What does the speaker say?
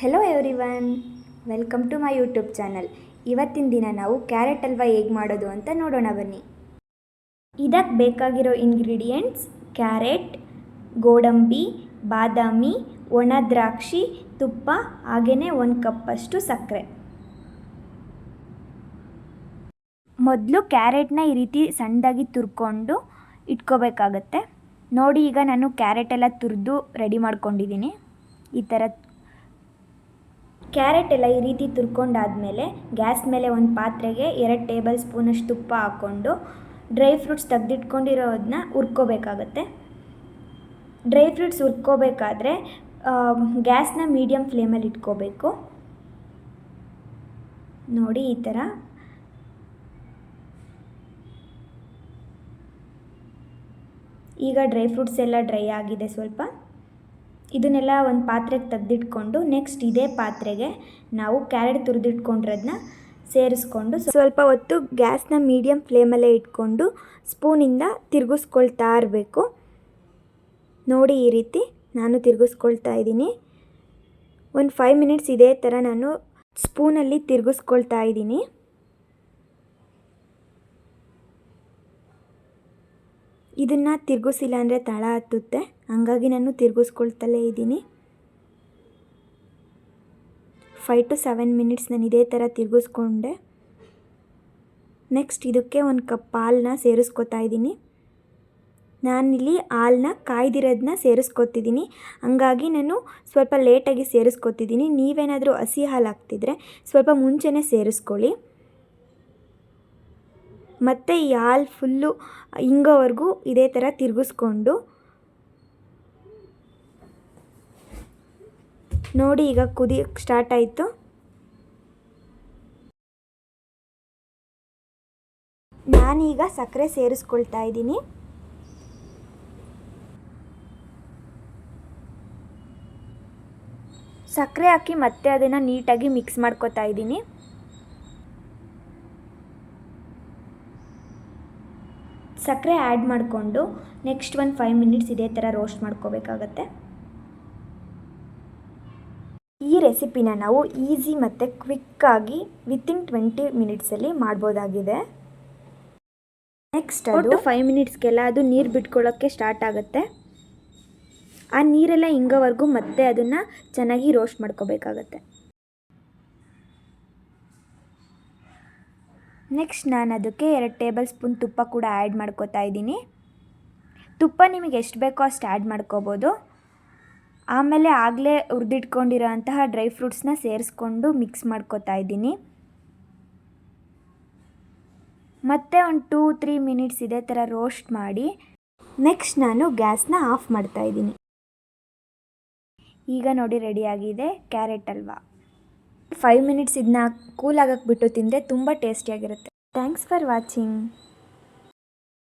Hello everyone welcome to my YouTube channel ಇವತ್ತಿನ ದಿನ ನಾವು ಕ್ಯಾರೆಟ್ ಹಲ್ವಾ ಹೇಗೆ ಮಾಡೋದು ಅಂತ ನೋಡೋಣ ಬನ್ನಿ. ಇದಕ್ಕೆ ಬೇಕಾಗಿರೋ ಇಂಗ್ರೀಡಿಯೆಂಟ್ಸ್ ಕ್ಯಾರೆಟ್ ಗೋಡಂಬಿ, ಬಾದಾಮಿ, ಒಣ ದ್ರಾಕ್ಷಿ, ತುಪ್ಪ ಹಾಗೆಯೇ ಒಂದು ಕಪ್ಪಷ್ಟು ಸಕ್ಕರೆ. ಮೊದಲು ಕ್ಯಾರೆಟ್ನ ಈ ರೀತಿ ಸಣ್ಣದಾಗಿ ತುರ್ಕೊಂಡು ಇಟ್ಕೋಬೇಕಾಗತ್ತೆ. ನೋಡಿ ಈಗ ನಾನು ಕ್ಯಾರೆಟ್ ಎಲ್ಲ ತುರಿದು ರೆಡಿ ಮಾಡ್ಕೊಂಡಿದ್ದೀನಿ. ಈ ಥರ ಕ್ಯಾರೆಟ್ ಎಲ್ಲ ಈ ರೀತಿ ತುರ್ಕೊಂಡಾದಮೇಲೆ ಗ್ಯಾಸ್ ಮೇಲೆ ಒಂದು ಪಾತ್ರೆಗೆ ಎರಡು ಟೇಬಲ್ ಸ್ಪೂನಷ್ಟು ತುಪ್ಪ ಹಾಕ್ಕೊಂಡು ಡ್ರೈ ಫ್ರೂಟ್ಸ್ ತೆಗೆದಿಟ್ಕೊಂಡಿರೋದನ್ನ ಹುರ್ಕೋಬೇಕಾಗತ್ತೆ. ಡ್ರೈ ಫ್ರೂಟ್ಸ್ ಹುರ್ಕೋಬೇಕಾದ್ರೆ ಗ್ಯಾಸ್ನ ಮೀಡಿಯಮ್ ಫ್ಲೇಮಲ್ಲಿ ಇಟ್ಕೋಬೇಕು. ನೋಡಿ ಈ ಥರ. ಈಗ ಡ್ರೈ ಫ್ರೂಟ್ಸ್ ಎಲ್ಲ ಡ್ರೈ ಆಗಿದೆ ಸ್ವಲ್ಪ. ಇದನ್ನೆಲ್ಲ ಒಂದು ಪಾತ್ರೆಗೆ ತೆಗೆದಿಟ್ಕೊಂಡು ನೆಕ್ಸ್ಟ್ ಇದೇ ಪಾತ್ರೆಗೆ ನಾವು ಕ್ಯಾರೆಟ್ ತುರಿದಿಟ್ಕೊಂಡಿರೋದನ್ನ ಸೇರಿಸ್ಕೊಂಡು ಸ್ವಲ್ಪ ಹೊತ್ತು ಗ್ಯಾಸ್ನ ಮೀಡಿಯಮ್ ಫ್ಲೇಮಲ್ಲೇ ಇಟ್ಕೊಂಡು ಸ್ಪೂನಿಂದ ತಿರುಗಿಸ್ಕೊಳ್ತಾ ಇರಬೇಕು. ನೋಡಿ ಈ ರೀತಿ ನಾನು ತಿರುಗಿಸ್ಕೊಳ್ತಾ ಇದ್ದೀನಿ. ಒಂದು ಫೈವ್ ಮಿನಿಟ್ಸ್ ಇದೇ ಥರ ನಾನು ಸ್ಪೂನಲ್ಲಿ ತಿರುಗಿಸ್ಕೊಳ್ತಾ ಇದ್ದೀನಿ. ಇದನ್ನು ತಿರುಗಿಸಿಲ್ಲ ಅಂದರೆ ತಳ ಹತ್ತುತ್ತೆ. ಹಂಗಾಗಿ ನಾನು ತಿರುಗಿಸ್ಕೊಳ್ತಲೇ ಇದ್ದೀನಿ. ಫೈವ್ ಟು ಸೆವೆನ್ ಮಿನಿಟ್ಸ್ ನಾನು ಇದೇ ಥರ ತಿರುಗಿಸ್ಕೊಂಡೆ. ನೆಕ್ಸ್ಟ್ ಇದಕ್ಕೆ ಒಂದು ಕಪ್ ಹಾಲನ್ನ ಸೇರಿಸ್ಕೊತಾ ಇದ್ದೀನಿ. ನಾನಿಲ್ಲಿ ಹಾಲನ್ನ ಕಾಯ್ದಿರೋದನ್ನ ಸೇರಿಸ್ಕೊತಿದ್ದೀನಿ. ಹಂಗಾಗಿ ನಾನು ಸ್ವಲ್ಪ ಲೇಟಾಗಿ ಸೇರಿಸ್ಕೊತಿದ್ದೀನಿ. ನೀವೇನಾದರೂ ಹಸಿ ಹಾಲು ಹಾಕ್ತಿದ್ರೆ ಸ್ವಲ್ಪ ಮುಂಚೆನೇ ಸೇರಿಸ್ಕೊಳ್ಳಿ. ಮತ್ತು ಈ ಹಾಲು ಫುಲ್ಲು ಹಿಂಗೋವರೆಗೂ ಇದೇ ಥರ ತಿರುಗಿಸ್ಕೊಂಡು ನೋಡಿ ಈಗ ಕುದಿಯೋಕ್ಕೆ ಸ್ಟಾರ್ಟ್ ಆಯಿತು. ನಾನೀಗ ಸಕ್ಕರೆ ಸೇರಿಸ್ಕೊಳ್ತಾ ಇದ್ದೀನಿ. ಸಕ್ಕರೆ ಹಾಕಿ ಮತ್ತೆ ಅದನ್ನು ನೀಟಾಗಿ ಮಿಕ್ಸ್ ಮಾಡ್ಕೊತಾ ಇದ್ದೀನಿ. ಸಕ್ಕರೆ ಆ್ಯಡ್ ಮಾಡಿಕೊಂಡು ನೆಕ್ಸ್ಟ್ ಒಂದು ಫೈವ್ ಮಿನಿಟ್ಸ್ ಇದೇ ಥರ ರೋಸ್ಟ್ ಮಾಡ್ಕೋಬೇಕಾಗತ್ತೆ. ಈ ರೆಸಿಪಿನ ನಾವು ಈಸಿ ಮತ್ತು ಕ್ವಿಕ್ಕಾಗಿ ವಿತಿನ್ ಟ್ವೆಂಟಿ ಮಿನಿಟ್ಸಲ್ಲಿ ಮಾಡ್ಬೋದಾಗಿದೆ. ನೆಕ್ಸ್ಟ್ ಅದು ಫೈವ್ ಮಿನಿಟ್ಸ್ಗೆಲ್ಲ ಅದು ನೀರು ಬಿಟ್ಕೊಳ್ಳೋಕ್ಕೆ ಸ್ಟಾರ್ಟ್ ಆಗುತ್ತೆ. ಆ ನೀರೆಲ್ಲ ಹಿಂಗೋವರೆಗೂ ಮತ್ತೆ ಅದನ್ನು ಚೆನ್ನಾಗಿ ರೋಸ್ಟ್ ಮಾಡ್ಕೋಬೇಕಾಗತ್ತೆ. ನೆಕ್ಸ್ಟ್ ನಾನು ಅದಕ್ಕೆ ಎರಡು ಟೇಬಲ್ ಸ್ಪೂನ್ ತುಪ್ಪ ಕೂಡ ಆ್ಯಡ್ ಮಾಡ್ಕೋತಾ ಇದ್ದೀನಿ. ತುಪ್ಪ ನಿಮಗೆ ಎಷ್ಟು ಬೇಕೋ ಅಷ್ಟು ಆ್ಯಡ್ ಮಾಡ್ಕೋಬೋದು. ಆಮೇಲೆ ಆಗಲೇ ಹುರಿದಿಟ್ಕೊಂಡಿರೋ ಅಂತಹ ಡ್ರೈ ಫ್ರೂಟ್ಸ್ನ ಸೇರಿಸ್ಕೊಂಡು ಮಿಕ್ಸ್ ಮಾಡ್ಕೋತಾ ಇದ್ದೀನಿ. ಮತ್ತೆ ಒಂದು ಟೂ, ತ್ರೀ ಮಿನಿಟ್ಸ್ ಇದೇ ಥರ ರೋಸ್ಟ್ ಮಾಡಿ ನೆಕ್ಸ್ಟ್ ನಾನು ಗ್ಯಾಸ್ನ ಆಫ್ ಮಾಡ್ತಾ ಇದ್ದೀನಿ. ಈಗ ನೋಡಿ ರೆಡಿಯಾಗಿದೆ ಕ್ಯಾರೆಟ್ ಹಲ್ವಾ ಫೈವ್ ಮಿನಿಟ್ಸ್ ಇದನ್ನ ಕೂಲ್ ಆಗಕ್ಕೆ ಬಿಟ್ಟು ತಿಂದರೆ ತುಂಬ ಟೇಸ್ಟಿಯಾಗಿರುತ್ತೆ ಥ್ಯಾಂಕ್ಸ್ ಫಾರ್ ವಾಚಿಂಗ್